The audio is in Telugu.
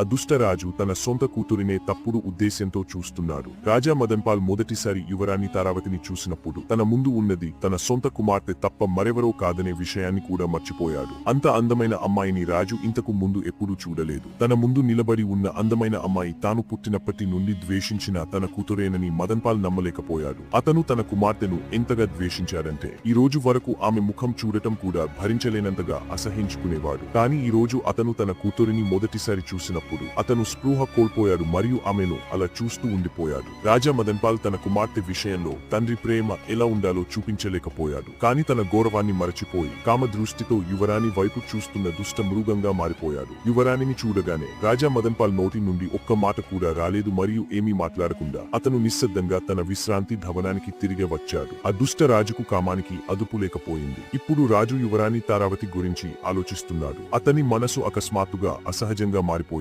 అదుష్టరాజు తన సొంత కూతురినే తప్పుడు ఉద్దేశ్యంతో చూస్తున్నాడు. రాజా మదన్పాల్ మొదటిసారి యువరాణి తారావతిని చూసినప్పుడు తన ముందు ఉన్నది తన సొంత కుమార్తె తప్ప మరెవరో కాదనే విషయాన్ని కూడా మర్చిపోయాడు. అంత అందమైన అమ్మాయిని రాజు ఇంతకు ముందు ఎప్పుడూ చూడలేదు. తన ముందు నిలబడి ఉన్న అందమైన అమ్మాయి తాను పుట్టినప్పటి నుండి ద్వేషించిన తన కూతురేనని మదన్పాల్ నమ్మలేకపోయాడు. అతను తన కుమార్తెను ఎంతగా ద్వేషించాడంటే ఈ రోజు వరకు ఆమె ముఖం చూడటం కూడా భరించలేనంతగా అసహించుకునేవాడు కానీ ఈ రోజు అతను తన కూతురిని మొదటిసారి చూసిన చూసినప్పుడు అతను స్పృహ కోల్పోయాడు మరియు ఆమెను అలా చూస్తూ ఉండిపోయాడు. రాజా మదన్పాల్ తన కుమార్తె విషయంలో తండ్రి ప్రేమ ఎలా ఉండాలో చూపించలేకపోయాడు. కానీ తన గౌరవాన్ని మరచిపోయి కామ దృష్టితో యువరాణి వైపు చూస్తున్న దుష్ట మృగంగా మారిపోయాడు. యువరాణిని చూడగానే రాజా మదన్పాల్ నోటి నుండి ఒక్క మాట కూడా రాలేదు మరియు ఏమీ మాట్లాడకుండా అతను నిశ్శబ్దంగా తన విశ్రాంతి భవనానికి తిరిగి వచ్చాడు. ఆ దుష్ట రాజుకు కామానికి అదుపు లేకపోయింది. ఇప్పుడు రాజు యువరాణి తారావతి గురించి ఆలోచిస్తున్నాడు. అతని మనసు అకస్మాత్తుగా అసహజంగా మారిపోయింది.